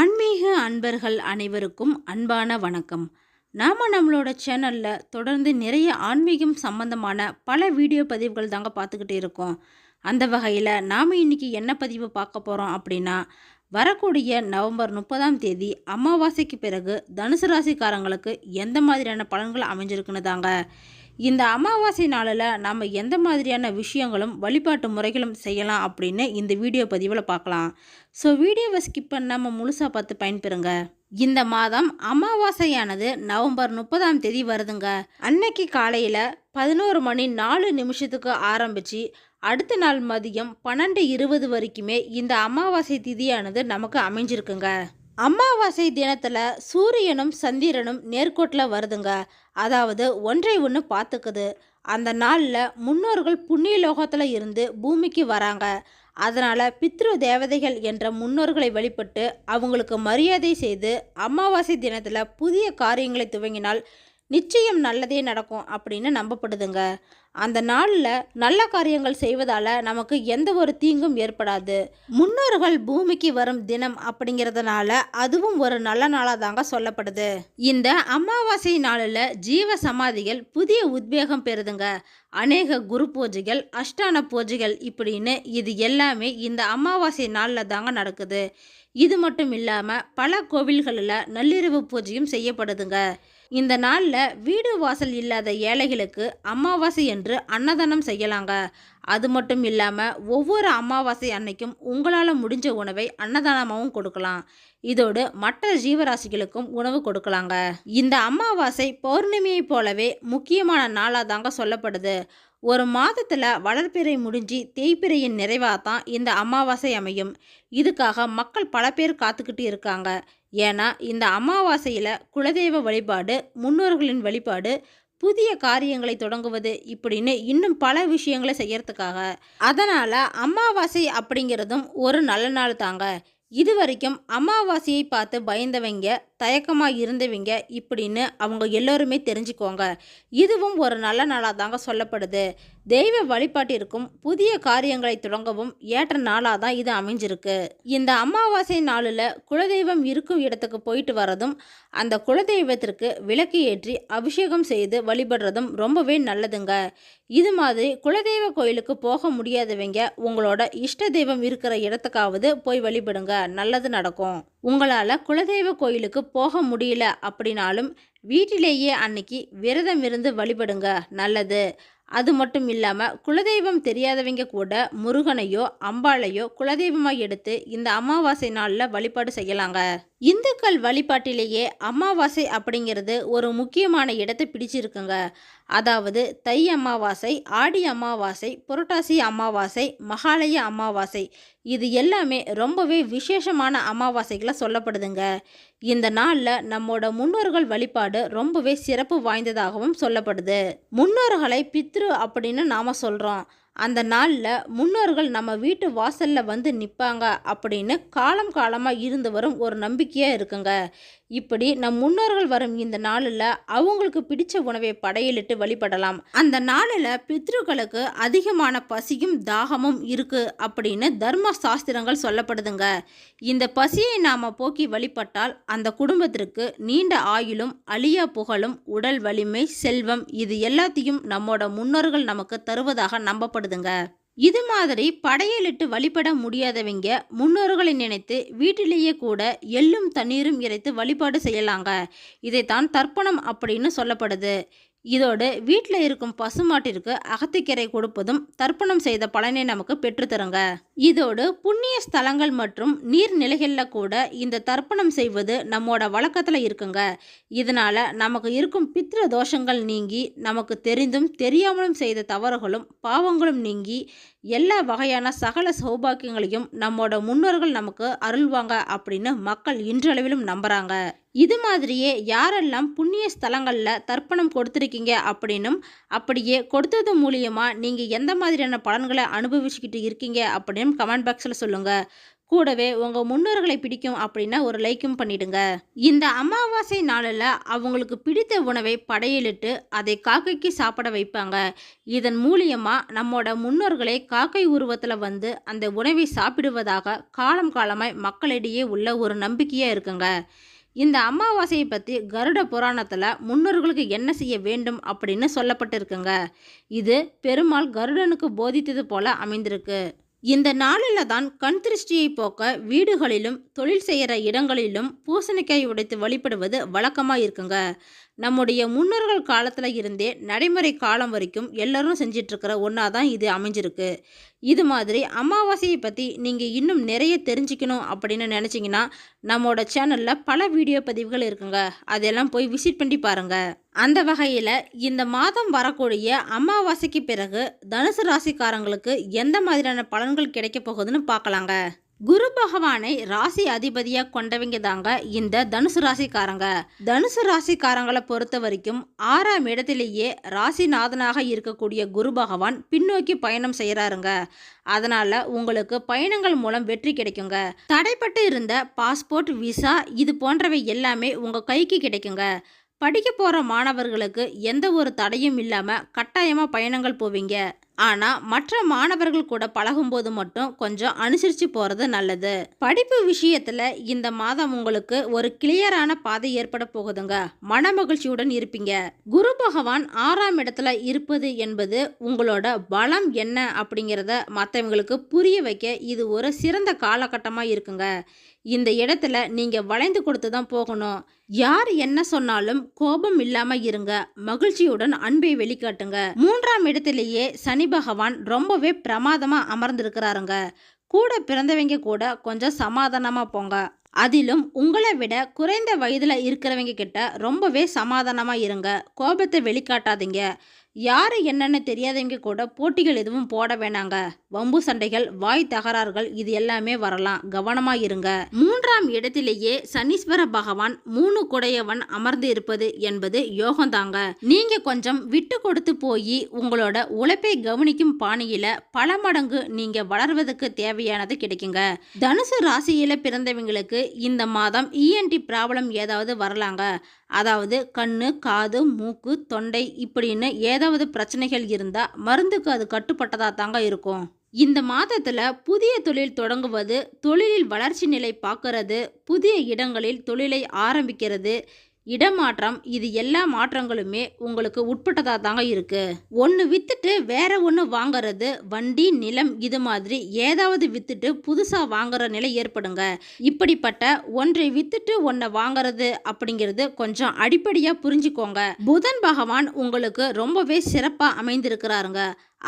ஆன்மீக அன்பர்கள் அனைவருக்கும் அன்பான வணக்கம். நாம் நம்மளோட சேனலில் தொடர்ந்து நிறைய ஆன்மீகம் சம்பந்தமான பல வீடியோ பதிவுகள் தாங்க பார்த்துக்கிட்டு இருக்கோம். அந்த வகையில் நாம் இன்றைக்கி என்ன பதிவு பார்க்க போகிறோம் அப்படின்னா வரக்கூடிய நவம்பர் முப்பதாம் தேதி அமாவாசைக்கு பிறகு தனுசு ராசிக்காரங்களுக்கு எந்த மாதிரியான பலன்கள் அமைஞ்சிருக்குன்னு தாங்க. இந்த அமாவாசை நாளில் நம்ம எந்த மாதிரியான விஷயங்களும் வழிபாட்டு முறைகளும் செய்யலாம் அப்படின்னு இந்த வீடியோ பதிவில் பார்க்கலாம். ஸோ வீடியோவை ஸ்கிப் பண்ணாமல் முழுசாக பார்த்து பயன்பெறுங்க. இந்த மாதம் அமாவாசையானது நவம்பர் முப்பதாம் தேதி வருதுங்க. அன்னைக்கு காலையில் பதினோரு மணி நாலு நிமிஷத்துக்கு ஆரம்பித்து அடுத்த நாள் மதியம் பன்னெண்டு இருபது வரைக்குமே இந்த அமாவாசை திதியானது நமக்கு அமைஞ்சிருக்குங்க. அமாவாசை தினத்தில் சூரியனும் சந்திரனும் நேர்கோட்டில் வருதுங்க. அதாவது ஒன்றை ஒன்று பார்த்துக்குது. அந்த நாளில் முன்னோர்கள் புண்ணிய லோகத்தில் இருந்து பூமிக்கு வராங்க. அதனால் பித்ரு தேவதைகள் என்ற முன்னோர்களை வழிபட்டு அவங்களுக்கு மரியாதை செய்து அமாவாசை தினத்தில் புதிய காரியங்களை துவங்கினால் நிச்சயம் நல்லதே நடக்கும் அப்படின்னு நம்பப்படுதுங்க. அந்த நாளில் நல்ல காரியங்கள் செய்வதால் நமக்கு எந்த ஒரு தீங்கும் ஏற்படாது. முன்னோர்கள் பூமிக்கு வரும் தினம் அப்படிங்கிறதுனால அதுவும் ஒரு நல்ல நாளாக தாங்க சொல்லப்படுது. இந்த அமாவாசை நாளில் ஜீவ சமாதிகள் புதிய உத்வேகம் பெறுதுங்க. அநேக குரு பூஜைகள் அஷ்டான பூஜைகள் இப்படின்னு இது எல்லாமே இந்த அமாவாசை நாளில் தாங்க நடக்குது. இது மட்டும் இல்லாமல் பல கோவில்களில் நள்ளிரவு பூஜையும் செய்யப்படுதுங்க. இந்த நாளில் வீடு வாசல் இல்லாத ஏழைகளுக்கு அமாவாசை என்று அன்னதானம் செய்யலாங்க. அது மட்டும் இல்லாமல் ஒவ்வொரு அமாவாசை அன்னைக்கும் உங்களால் முடிஞ்ச உணவை அன்னதானமாகவும் கொடுக்கலாம். இதோடு மற்ற ஜீவராசிகளுக்கும் உணவு கொடுக்கலாங்க. இந்த அமாவாசை பௌர்ணமியை போலவே முக்கியமான நாளாக தாங்க சொல்லப்படுது. ஒரு மாதத்தில் வளர்ப்பிறை முடிஞ்சு தேய்ப்பிறையின் நிறைவாக தான் இந்த அமாவாசை அமையும். இதுக்காக மக்கள் பல பேர் காத்துக்கிட்டு இருக்காங்க. ஏன்னா இந்த அமாவாசையில் குலதெய்வ வழிபாடு முன்னோர்களின் வழிபாடு புதிய காரியங்களை தொடங்குவது இப்படின்னு இன்னும் பல விஷயங்களை செய்யறதுக்காக. அதனால் அமாவாசை அப்படிங்கிறதும் ஒரு நல்ல நாள் தாங்க. இது வரைக்கும் அமாவாசையை பார்த்து பயந்தவங்க தயக்கமாக இருந்தவங்க இப்படின்னு அவங்க எல்லோருமே தெரிஞ்சுக்கோங்க. இதுவும் ஒரு நல்ல நாளாக தாங்க சொல்லப்படுது. தெய்வ வழிபாட்டிற்கும் புதிய காரியங்களை தொடங்கவும் ஏற்ற நாளாக தான் இது அமைஞ்சிருக்கு. இந்த அமாவாசை நாளில் குலதெய்வம் இருக்கும் இடத்துக்கு போயிட்டு வரதும் அந்த குலதெய்வத்திற்கு விளக்கு ஏற்றி அபிஷேகம் செய்து வழிபடுறதும் ரொம்பவே நல்லதுங்க. இது மாதிரி குலதெய்வ கோயிலுக்கு போக முடியாதவங்க உங்களோட இஷ்ட தெய்வம் இருக்கிற இடத்துக்காவது போய் வழிபடுங்க. நல்லது நடக்கும். உங்களால் குலதெய்வ கோயிலுக்கு போக முடியல அப்படின்னாலும் வீட்டிலேயே அன்னைக்கு விரதம் இருந்து வழிபடுங்க நல்லது. அது மட்டும் இல்லாமல் குலதெய்வம் தெரியாதவங்க கூட முருகனையோ அம்பாளையோ குலதெய்வமாக எடுத்து இந்த அமாவாசை நாளில் வழிபாடு செய்யலாங்க. இந்துக்கள் வழிபாட்டிலேயே அமாவாசை அப்படிங்கிறது ஒரு முக்கியமான இடத்தை பிடிச்சிருக்குங்க. அதாவது தை அமாவாசை ஆடி அமாவாசை புரட்டாசி அமாவாசை மகாலய அமாவாசை இது எல்லாமே ரொம்பவே விசேஷமான அமாவாசைகளை சொல்லப்படுதுங்க. இந்த நாளில் நம்மோட முன்னோர்கள் வழிபாடு ரொம்பவே சிறப்பு வாய்ந்ததாகவும் சொல்லப்படுது. முன்னோர்களை பித்ரு அப்படின்னு நாம் சொல்கிறோம் அந்த நாளில் முன்னோர்கள் நம்ம வீட்டு வாசலில் வந்து நிற்பாங்க அப்படின்னு காலம் காலமாக இருந்து வரும் ஒரு நம்பிக்கையாக இருக்குங்க. இப்படி நம் முன்னோர்கள் வரும் இந்த நாளில் அவங்களுக்கு பிடிச்ச உணவை படையலிட்டு வழிபடலாம். அந்த நாளில் பித்ருக்களுக்கு அதிகமான பசியும் தாகமும் இருக்குது அப்படின்னு தர்ம சாஸ்திரங்கள் சொல்லப்படுதுங்க. இந்த பசியை நாம் போக்கி வழிபட்டால் அந்த குடும்பத்திற்கு நீண்ட ஆயுளும் அழியா புகழும் உடல் வலிமை செல்வம் இது எல்லாத்தையும் நம்மோட முன்னோர்கள் நமக்கு தருவதாக நம்பப்படும் நம்பப்படுதுங்க இது மாதிரி படையலிட்டு வழிபட முடியாதவங்க முன்னோர்களை நினைத்து வீட்டிலேயே கூட எள்ளும் தண்ணீரும் இறைத்து வழிபாடு செய்யலாங்க. இதைத்தான் தர்ப்பணம் அப்படின்னு சொல்லப்படுது. இதோடு வீட்டில் இருக்கும் பசுமாட்டிற்கு அகத்திக்கரை கொடுப்பதும் தர்ப்பணம் செய்த பலனை நமக்கு பெற்றுத்தருங்க இதோடு புண்ணிய ஸ்தலங்கள் மற்றும் நீர்நிலைகளில் கூட இந்த தர்ப்பணம் செய்வது நம்மோட வழக்கத்தில் இருக்குங்க. இதனால் நமக்கு இருக்கும் பித்ர தோஷங்கள் நீங்கி நமக்கு தெரிந்தும் தெரியாமலும் செய்த தவறுகளும் பாவங்களும் நீங்கி எல்லா வகையான சகல சௌபாக்கியங்களையும் நம்மோட முன்னோர்கள் நமக்கு அருள்வாங்க அப்படின்னு மக்கள் இன்றளவிலும் நம்புகிறாங்க இது மாதிரியே யாரெல்லாம் புண்ணிய ஸ்தலங்களில் தர்ப்பணம் கொடுத்துருக்கீங்க அப்படின்னும் அப்படியே கொடுத்தது மூலியமாக நீங்கள் எந்த மாதிரியான பலன்களை அனுபவிச்சுக்கிட்டு இருக்கீங்க அப்படின்னு கமெண்ட் பாக்ஸில் சொல்லுங்கள் கூடவே உங்கள் முன்னோர்களை பிடிக்கும் அப்படின்னா ஒரு லைக்கும் பண்ணிடுங்க. இந்த அமாவாசை நாளில் அவங்களுக்கு பிடித்த உணவை படையலிட்டு அதை காக்கைக்கு சாப்பிட வைப்பாங்க. இதன் மூலியமாக நம்மோட முன்னோர்களை காக்கை உருவத்தில் வந்து அந்த உணவை சாப்பிடுவதாக காலம் காலமாய் மக்களிடையே உள்ள ஒரு நம்பிக்கையாக இருக்குங்க. இந்த அமாவாசையை பற்றி கருட புராணத்தில் முன்னோர்களுக்கு என்ன செய்ய வேண்டும் அப்படின்னு சொல்லப்பட்டிருக்குங்க. இது பெருமாள் கருடனுக்கு போதித்தது போல அமைந்திருக்கு. இந்த நாளில் தான் கண் திருஷ்டியை போக்க வீடுகளிலும் தொழில் செய்கிற இடங்களிலும் பூசணிக்காய் உடைத்து வழிபடுவது வழக்கமாக இருக்குங்க நம்முடைய முன்னோர்கள் காலத்தில் இருந்தே நடைமுறை காலம் வரைக்கும் எல்லோரும் செஞ்சிட்ருக்கிற ஒன்றா தான் இது அமைஞ்சிருக்கு. இது மாதிரி அமாவாசையை பற்றி நீங்கள் இன்னும் நிறைய தெரிஞ்சுக்கணும் அப்படின்னு நினச்சிங்கன்னா நம்மளோட சேனலில் பல வீடியோ பதிவுகள் இருக்குங்க. அதெல்லாம் போய் விசிட் பண்ணி பாருங்கள் அந்த வகையில் இந்த மாதம் வரக்கூடிய அமாவாசைக்கு பிறகு தனுசு ராசிக்காரங்களுக்கு எந்த மாதிரியான பலன்கள் கிடைக்க போகுதுன்னு பார்க்கலாங்க. குரு பகவானை ராசி அதிபதியாக கொண்டவங்க தாங்க இந்த தனுசு ராசிக்காரங்க. தனுசு ராசிக்காரங்களை பொறுத்த வரைக்கும் ஆறாம் இடத்திலேயே ராசிநாதனாக இருக்கக்கூடிய குரு பகவான் பின்னோக்கி பயணம் செய்கிறாருங்க அதனால் உங்களுக்கு பயணங்கள் மூலம் வெற்றி கிடைக்குங்க. தடைப்பட்டு இருந்த பாஸ்போர்ட் விசா இது போன்றவை எல்லாமே உங்கள் கைக்கு கிடைக்குங்க. படிக்க போகிற மாணவர்களுக்கு எந்த ஒரு தடையும் இல்லாமல் கட்டாயமாக பயணங்கள் போவீங்க. ஆனால் மற்ற மாணவர்கள் கூட பழகும்போது மட்டும் கொஞ்சம் அனுசரித்து போகிறது நல்லது. படிப்பு விஷயத்தில் இந்த மாதம் உங்களுக்கு ஒரு கிளியரான பாதை ஏற்பட போகுதுங்க. மன மகிழ்ச்சியுடன் இருப்பீங்க. குரு பகவான் ஆறாம் இடத்துல இருப்பது என்பது உங்களோட பலம் என்ன அப்படிங்கிறத மற்றவங்களுக்கு புரிய வைக்க இது ஒரு சிறந்த காலகட்டமாக இருக்குங்க. இந்த இடத்துல நீங்கள் வளைந்து கொடுத்து தான் போகணும். யார் என்ன சொன்னாலும் கோபம் இல்லாமல் இருங்க. மகிழ்ச்சியுடன் அன்பை வெளிக்காட்டுங்க. மூன்றாம் இடத்திலேயே சனி பகவான் ரொம்பவே பிரமாதமாக அமர்ந்திருக்கிறாருங்க. கூட பிறந்தவங்க கூட கொஞ்சம் சமாதானமாக போங்க. அதிலும் உங்களை விட குறைந்த வயதில் இருக்கிறவங்க கிட்ட ரொம்பவே சமாதானமாக இருங்க. கோபத்தை வெளிக்காட்டாதீங்க. யார் என்னென்னு தெரியாதவங்க கூட போட்டிகள் எதுவும் போட வேணாங்க. வம்பு சண்டைகள் வாய் தகராறுகள் இது எல்லாமே வரலாம். கவனமாக இருங்க. மூன்றாம் இடத்திலேயே சனீஸ்வர பகவான் மூணு குடையவன் அமர்ந்து இருப்பது என்பது யோகம்தாங்க நீங்க கொஞ்சம் விட்டு கொடுத்து போய் உங்களோட உழைப்பை கவனிக்கும் பாணியில பல மடங்கு நீங்க வளர்வதற்கு தேவையானது கிடைக்குங்க. தனுசு ராசியில பிறந்தவங்களுக்கு இந்த மாதம் இஎன்டி ப்ராப்ளம் ஏதாவது வரலாங்க. அதாவது கண் காது மூக்கு தொண்டை இப்படின்னு ஏதாவது பிரச்சனைகள் இருந்தால் மருந்துக்கு அது கட்டுப்பட்டதாக தாங்க இருக்கும். இந்த மாதத்தில் புதிய தொழில் தொடங்குவது தொழிலில் வளர்ச்சி நிலை பார்க்கறது புதிய இடங்களில் தொழிலை ஆரம்பிக்கிறது இடமாற்றம் இது எல்லா மாற்றங்களுமே உங்களுக்கு உட்பட்டதாக தாங்க இருக்குது ஒன்று விற்றுட்டு வேற ஒன்று வாங்குறது வண்டி நிலம் இது மாதிரி ஏதாவது விற்றுட்டு புதுசாக வாங்குற நிலை ஏற்படுங்க. இப்படிப்பட்ட ஒன்றை விற்றுட்டு ஒன்றை வாங்குறது அப்படிங்கிறது கொஞ்சம் அடிப்படையாக புரிஞ்சுக்கோங்க. புதன் பகவான் உங்களுக்கு ரொம்பவே சிறப்பாக அமைந்திருக்கிறாருங்க.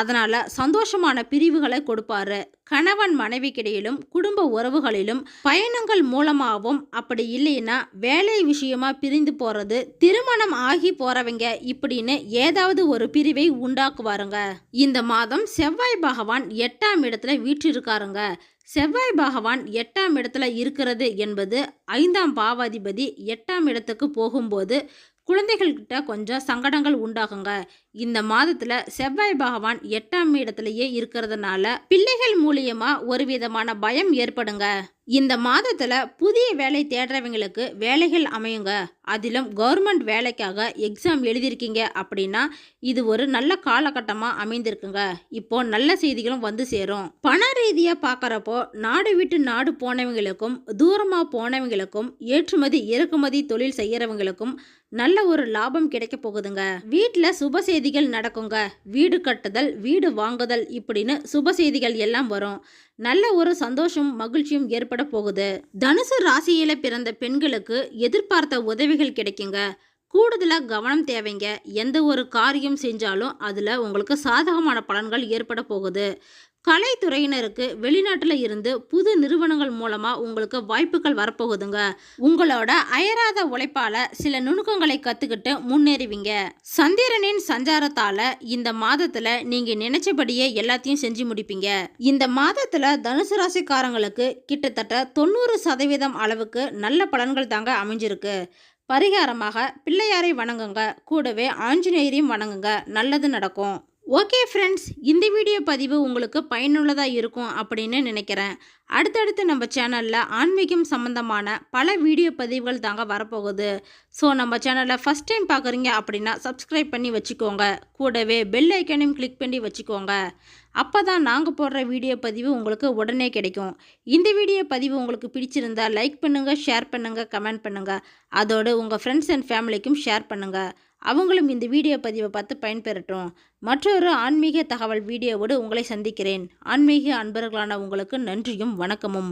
அதனால் சந்தோஷமான பிரிவுகளை கொடுப்பாரு. கணவன் மனைவிக்கிடையிலும் குடும்ப உறவுகளிலும் பயணங்கள் மூலமாகவும் அப்படி இல்லைன்னா வேலை விஷயமா பிரிந்து போகிறது திருமணம் ஆகி போகிறவங்க இப்படின்னு ஏதாவது ஒரு பிரிவை உண்டாக்குவாருங்க. இந்த மாதம் செவ்வாய் பகவான் எட்டாம் இடத்துல வீற்றிருக்காருங்க. செவ்வாய் பகவான் எட்டாம் இடத்துல இருக்கிறது என்பது ஐந்தாம் பாவாதிபதி எட்டாம் இடத்துக்கு போகும்போது குழந்தைகள்கிட்ட கொஞ்சம் சங்கடங்கள் உண்டாகுங்க. இந்த மாதத்தில் செவ்வாய் பகவான் எட்டாம் இடத்துலயே இருக்கிறதுனால பிள்ளைகள் மூலியமாக ஒரு விதமான பயம் ஏற்படுங்க. இந்த மாதத்தில் புதிய வேலை தேடுறவங்களுக்கு வேலைகள் அமையுங்க. அதிலும் கவர்மெண்ட் வேலைக்காக எக்ஸாம் எழுதியிருக்கீங்க அப்படின்னா இது ஒரு நல்ல காலகட்டமாக அமைந்திருக்குங்க. இப்போ நல்ல செய்திகளும் வந்து சேரும். பண ரீதியாக பார்க்குறப்போ நாடு விட்டு நாடு போனவங்களுக்கும் தூரமாக போனவங்களுக்கும் ஏற்றுமதி இறக்குமதி தொழில் செய்கிறவங்களுக்கும் நல்ல ஒரு லாபம் கிடைக்க போகுதுங்க. வீட்டில் சுப செய்திகள் நடக்குங்க. வீடு கட்டுதல் வீடு வாங்குதல் இப்படின்னு சுப செய்திகள் எல்லாம் வரும். நல்ல ஒரு சந்தோஷம் மகிழ்ச்சியும் ஏற்பட போகுது. தனுசு ராசியில பிறந்த பெண்களுக்கு எதிர்பார்த்த உதவிகள் கிடைக்குங்க. கூடுதலாக கவனம் தேவைங்க. எந்த ஒரு காரியம் செஞ்சாலும் அதில் உங்களுக்கு சாதகமான பலன்கள் ஏற்பட போகுது. கலைத்துறையினருக்கு வெளிநாட்டில் இருந்து புது நிறுவனங்கள் மூலமாக உங்களுக்கு வாய்ப்புகள் வரப்போகுதுங்க. உங்களோட அயராத உழைப்பால் சில நுணுக்கங்களை கற்றுக்கிட்டு முன்னேறுவீங்க. சந்திரனின் சஞ்சாரத்தால் இந்த மாதத்தில் நீங்கள் நினைச்சபடியே எல்லாத்தையும் செஞ்சு முடிப்பீங்க. இந்த மாதத்தில் தனுசு ராசிக்காரங்களுக்கு கிட்டத்தட்ட தொண்ணூறு சதவீதம் அளவுக்கு நல்ல பலன்கள் தாங்க அமைஞ்சிருக்கு. பரிகாரமாக பிள்ளையாரை வணங்குங்க. கூடவே ஆஞ்சநேயரையும் வணங்குங்க. நல்லது நடக்கும். ஓகே ஃப்ரெண்ட்ஸ் இந்த வீடியோ பதிவு உங்களுக்கு பயனுள்ளதாக இருக்கும் அப்படின்னு நினைக்கிறேன். அடுத்தடுத்து நம்ம சேனலில் ஆன்மீகம் சம்மந்தமான பல வீடியோ பதிவுகள் தாங்க வரப்போகுது. ஸோ நம்ம சேனலில் ஃபஸ்ட் டைம் பார்க்குறீங்க அப்படின்னா சப்ஸ்கிரைப் பண்ணி வச்சுக்கோங்க. கூடவே பெல் ஐக்கனையும் கிளிக் பண்ணி வச்சுக்கோங்க. அப்போ தான் நாங்கள் போடுற வீடியோ பதிவு உங்களுக்கு உடனே கிடைக்கும். இந்த வீடியோ பதிவு உங்களுக்கு பிடிச்சிருந்தா லைக் பண்ணுங்கள் ஷேர் பண்ணுங்கள் கமெண்ட் பண்ணுங்கள் அதோடு உங்கள் ஃப்ரெண்ட்ஸ் அண்ட் ஃபேமிலிக்கும் ஷேர் பண்ணுங்கள் அவங்களும் இந்த வீடியோ பதிவை பார்த்து பயன்பெறட்டும். மற்றொரு ஆன்மீக தகவல் வீடியோவோடு உங்களை சந்திக்கிறேன். ஆன்மீக அன்பர்களான உங்களுக்கு நன்றியும் வணக்கமும்.